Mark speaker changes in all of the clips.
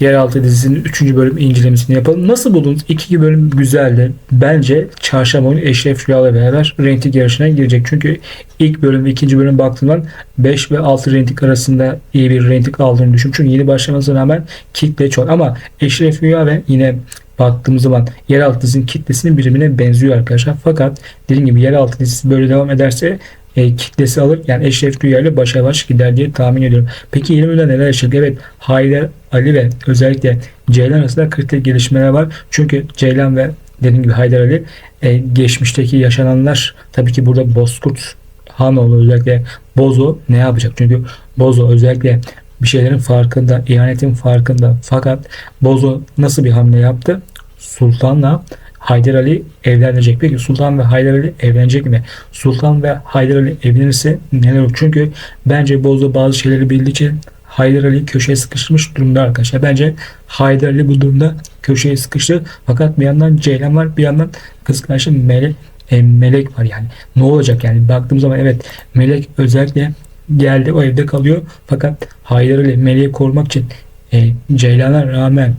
Speaker 1: Yeraltı dizisinin 3. bölüm incelemesini yapalım. Nasıl buldunuz? İki bölüm güzeldi. Bence çarşamba günü Eşref Rüya'la beraber reyting yarışına girecek. Çünkü ilk bölüm ve ikinci bölüm baktığımdan 5 ve 6 reyting arasında iyi bir reyting aldığını düşünüyorum. Çünkü yeni başlamasına rağmen kitle çok. Ama Eşref Rüya ve yine baktığımız zaman yeraltı dizinin kitlesinin birbirine benziyor arkadaşlar. Fakat dediğim gibi yeraltı dizisi böyle devam ederse e, kitlesi alır. Yani Eşref Rüya ile başa baş gider diye tahmin ediyorum. Peki bölümde neler yaşadık? Evet Haydar Ali ve özellikle Ceylan arasında kritik gelişmeler var. Çünkü Ceylan ve dediğim gibi Haydar Ali e, geçmişteki yaşananlar tabii ki burada Bozkurt Hanoğlu özellikle Bozo ne yapacak? Çünkü Bozo özellikle bir şeylerin farkında, ihanetin farkında. Fakat Bozo nasıl bir hamle yaptı? Sultan'la Haydar Ali evlenecek. Peki Sultan ve Haydar Ali evlenecek mi? Sultan ve Haydar Ali evlenirse neler olur? Çünkü bence Bozo bazı şeyleri bildiği için Haydar Ali köşeye sıkıştırmış durumda arkadaşlar. Bence Haydar Ali bu durumda köşeye sıkıştı. Fakat bir yandan Ceylan var, bir yandan kardeşi Melek, e, Melek var yani. Ne olacak yani? Baktığım zaman evet Melek özellikle geldi o evde kalıyor. Fakat Haydar Ali Melek'i korumak için e, Ceylan'a rağmen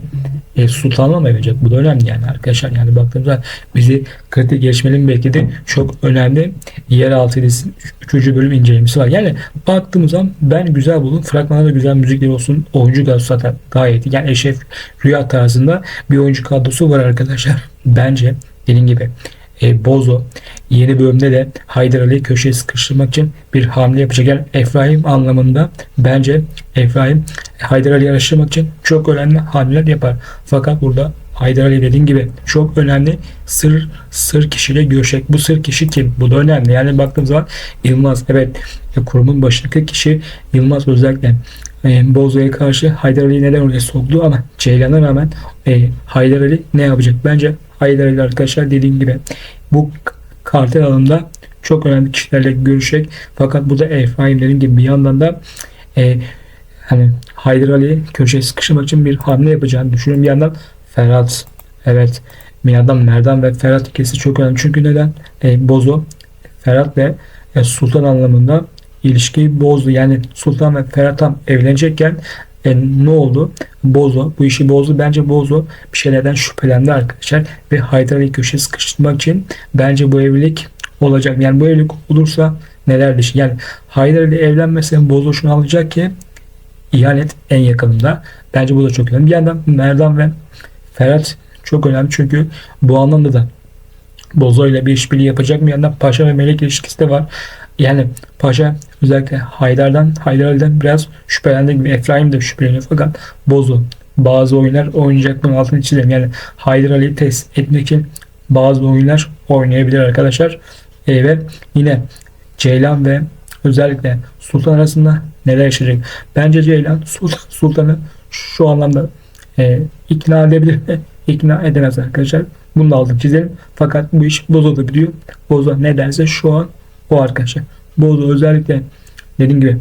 Speaker 1: e, sultanla mı evlenecek? Bu da önemli yani arkadaşlar. Yani baktığımızda bizi kritik gelişmelerin bekledi. Çok önemli yeraltı dizisinin 3. bölüm incelemesi var. Yani baktığımız zaman ben güzel buldum. Fragmanda da güzel müzikleri olsun. Oyuncu kadrosu zaten gayet iyi. Yani Eşref Rüya tarzında bir oyuncu kadrosu var arkadaşlar. Bence dediğim gibi e, Bozo yeni bölümde de Haydar Ali'yi köşeye sıkıştırmak için bir hamle yapacak. Yani Efraim anlamında bence Efraim Haydar Ali'yi araştırmak için çok önemli hamleler yapar. Fakat burada Haydar Ali dediğim gibi çok önemli sır sır kişiyle görüşecek. Bu sır kişi kim? Bu da önemli. Yani baktığımız zaman Yılmaz evet e, kurumun başındaki kişi Yılmaz özellikle e, Bozo'ya karşı Haydar Ali'yi neden oraya soktu ama Ceylan'a rağmen e, Haydar Ali ne yapacak? Bence Haydar Ali arkadaşlar dediğim gibi bu kartel alanında çok önemli kişilerle görüşecek. Fakat bu da Efraim dediğim gibi bir yandan da e, hani Haydar Ali köşeye sıkışmak için bir hamle yapacağını düşünüyorum. Bir yandan Ferhat evet bir yandan Merdan ve Ferhat ikisi çok önemli. Çünkü neden? E, Bozo Ferhat ve e, Sultan anlamında ilişkiyi bozdu. Yani Sultan ve Ferhat evlenecekken e, ne oldu? Bozo bu işi bozdu. Bence Bozo bir şeylerden şüphelendi arkadaşlar ve Haydar Ali köşeye sıkıştırmak için bence bu evlilik olacak. Yani bu evlilik olursa neler düşün. Yani Haydar Ali evlenmese Bozo şunu alacak ki ihanet en yakınında. Bence bu da çok önemli. Bir yandan Merdan ve Ferhat çok önemli çünkü bu anlamda da Bozo ile bir işbirliği yapacak mı? Yandan Paşa ve Melek ilişkisi de var. Yani Paşa özellikle Haydar'dan, Haydar Ali'den biraz şüphelendi gibi. Efraim de şüpheleniyor fakat Bozo bazı oyunlar oynayacak bunun altını çizelim. Yani Haydar Ali'yi test etmek için bazı oyunlar oynayabilir arkadaşlar. E, ve yine Ceylan ve özellikle Sultan arasında neler yaşayacak? Bence Ceylan Sultan, Sultan'ı şu anlamda e, ikna edebilir mi? İkna edemez arkadaşlar. Bunu da aldık çizelim. Fakat bu iş Bozo da ne derse şu an o arkadaşlar. Bozo özellikle dediğim gibi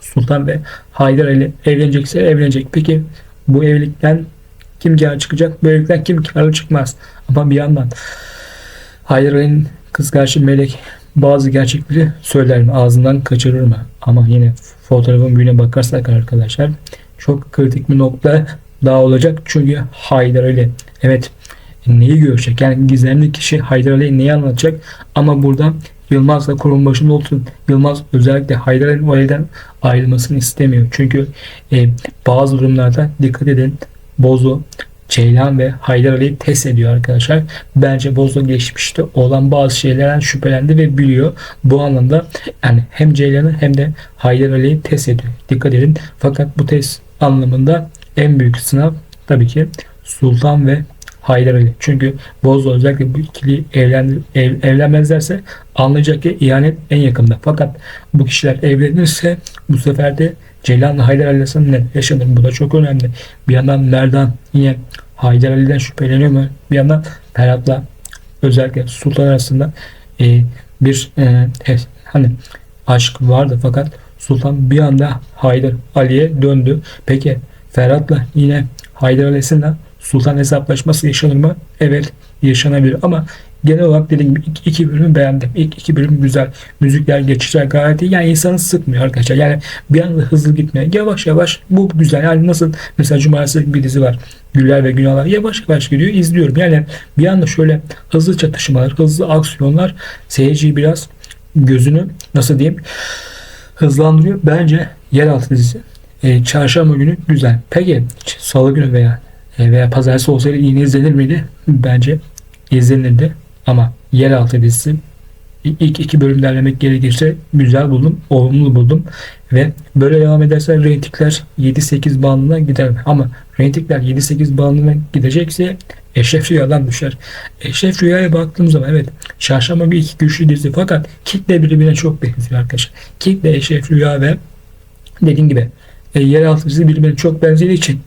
Speaker 1: Sultan ve Haydar Ali evlenecekse evlenecek. Peki bu evlilikten kim kar çıkacak? Bu evlilikten kim karlı çıkmaz? Ama bir yandan Haydar Ali'nin kız karşı Melek bazı gerçekleri söyler mi? Ağzından kaçırır mı? Ama yine fotoğrafın büyüğüne bakarsak arkadaşlar çok kritik bir nokta daha olacak. Çünkü Haydar Ali evet neyi görecek? Yani gizemli kişi Haydar Ali neyi anlatacak? Ama burada Yılmaz da kurum başında olsun. Yılmaz özellikle Haydar evden ayrılmasını istemiyor. Çünkü e, bazı durumlarda dikkat edin Bozo, Ceylan ve Haydar Ali'yi test ediyor arkadaşlar. Bence Bozo geçmişte olan bazı şeylerden şüphelendi ve biliyor. Bu anlamda yani hem Ceylan'ı hem de Haydar Ali'yi test ediyor. Dikkat edin. Fakat bu test anlamında en büyük sınav tabii ki Sultan ve Haydar Ali. Çünkü Bozo özellikle bu ikili evlendir, ev, evlenmezlerse anlayacak ki ihanet en yakında. Fakat bu kişiler evlenirse bu sefer de Ceylan'la Haydar Ali arasında yaşanır? Bu da çok önemli. Bir yandan Merdan yine Haydar Ali'den şüpheleniyor mu? Bir yandan Ferhat'la özellikle Sultan arasında e, bir e, hani aşk vardı fakat Sultan bir anda Haydar Ali'ye döndü. Peki Ferhat'la yine Haydar Ali'sinden Sultan hesaplaşması yaşanır mı? Evet yaşanabilir ama genel olarak dediğim gibi ilk iki bölümü beğendim. İlk iki bölüm güzel. Müzikler geçişler gayet iyi. Yani insanı sıkmıyor arkadaşlar. Yani bir anda hızlı gitmiyor. Yavaş yavaş bu güzel. Yani nasıl mesela Cumartesi bir dizi var. Güller ve Günahlar yavaş yavaş gidiyor. izliyorum. Yani bir anda şöyle hızlı çatışmalar, hızlı aksiyonlar seyirciyi biraz gözünü nasıl diyeyim hızlandırıyor. Bence Yeraltı dizisi e, çarşamba günü güzel. Peki salı günü veya veya pazartesi olsaydı yine izlenir miydi? Bence izlenirdi. Ama Yeraltı dizisi ilk iki bölüm derlemek gerekirse güzel buldum, olumlu buldum ve böyle devam ederse reytingler 7-8 bandına gider? Ama reytingler 7-8 bandına gidecekse Eşref Rüya'dan düşer. Eşref Rüya'ya baktığım zaman evet çarşamba günü iki güçlü dizi fakat kitle birbirine çok benziyor arkadaşlar. Kitle Eşref Rüya ve dediğim gibi e, yeraltı dizisi birbirine çok benzediği için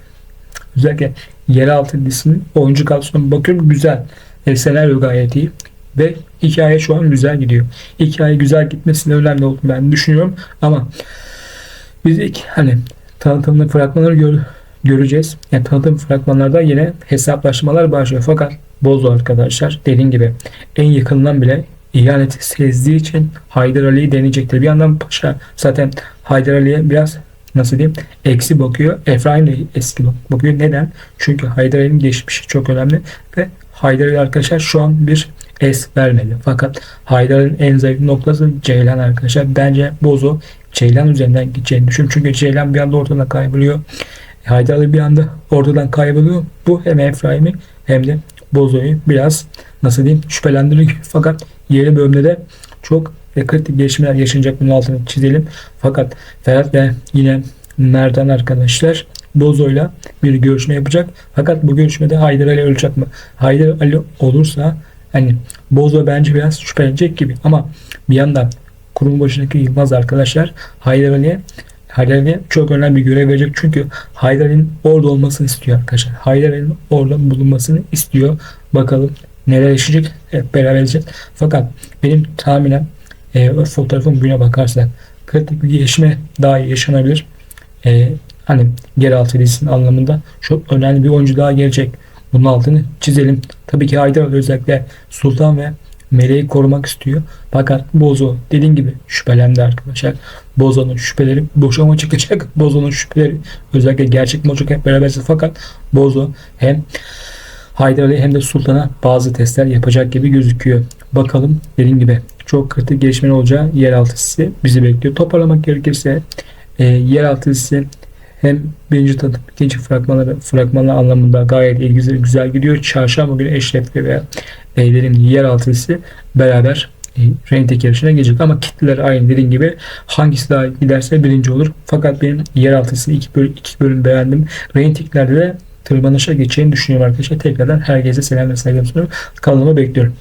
Speaker 1: özellikle yeraltı dizisinin oyuncu kadrosuna bakıyorum güzel. E, senaryo gayet iyi ve hikaye şu an güzel gidiyor. Hikaye güzel gitmesinin önemli olduğunu ben düşünüyorum ama biz ilk hani tanıtımlı fragmanları gör, göreceğiz. Yani tanıtım fragmanlarda yine hesaplaşmalar başlıyor. Fakat Bozo arkadaşlar dediğim gibi en yakından bile ihaneti sezdiği için Haydar Ali'yi deneyecektir. Bir yandan Paşa zaten Haydar Ali'ye biraz nasıl diyeyim eksi bakıyor. Efraim de eski bakıyor. Neden? Çünkü Haydar Ali'nin geçmişi çok önemli ve Haydar arkadaşlar şu an bir es vermedi. Fakat Haydar'ın en zayıf noktası Ceylan arkadaşlar. Bence Bozo Ceylan üzerinden gideceğini düşünüyorum. Çünkü Ceylan bir anda ortadan kayboluyor. Haydar Ali bir anda ortadan kayboluyor. Bu hem Efraim'i hem de Bozo'yu biraz nasıl diyeyim şüphelendiriyor. Fakat yeni bölümde de çok kritik gelişmeler yaşanacak bunun altını çizelim. Fakat Ferhat ve yine Merdan arkadaşlar Bozo'yla bir görüşme yapacak. Fakat bu görüşmede Haydar Ali olacak mı? Haydar Ali olursa hani Bozo bence biraz şüphelenecek gibi ama bir yandan kurum başındaki Yılmaz arkadaşlar Haydar Ali'ye Haydar Ali'ye çok önemli bir görev verecek çünkü Haydar Ali'nin orada olmasını istiyor arkadaşlar. Haydar Ali'nin orada bulunmasını istiyor. Bakalım neler yaşayacak hep beraber izleyeceğiz. Fakat benim tahminen e, fotoğrafın büyüne bakarsak kritik bir gelişme daha iyi yaşanabilir. E, hani yeraltı dizisinin anlamında çok önemli bir oyuncu daha gelecek. Bunun altını çizelim. Tabii ki Haydar özellikle Sultan ve Meleği korumak istiyor. Fakat Bozo dediğim gibi şüphelendi arkadaşlar. Bozo'nun şüpheleri boşama çıkacak. Bozo'nun şüpheleri özellikle gerçek mi olacak hep beraber fakat Bozo hem Haydar Ali hem de Sultan'a bazı testler yapacak gibi gözüküyor. Bakalım dediğim gibi çok kritik gelişmeler olacağı yeraltı hissi bizi bekliyor. Toparlamak gerekirse e, yeraltı hissi hem birinci tanıtım, ikinci fragmanları, fragmanlar anlamında gayet ilgili güzel gidiyor. Çarşamba günü Eşref'le ve e, dediğim yeraltı hissi beraber e, rentek yarışına gelecek. Ama kitleler aynı dediğim gibi hangisi daha giderse birinci olur. Fakat benim yeraltı hissi iki bölüm, iki bölüm beğendim. Renteklerde de tırmanışa geçeceğini düşünüyorum arkadaşlar. Tekrardan herkese selam ve saygılar sunuyorum. Kanalıma bekliyorum.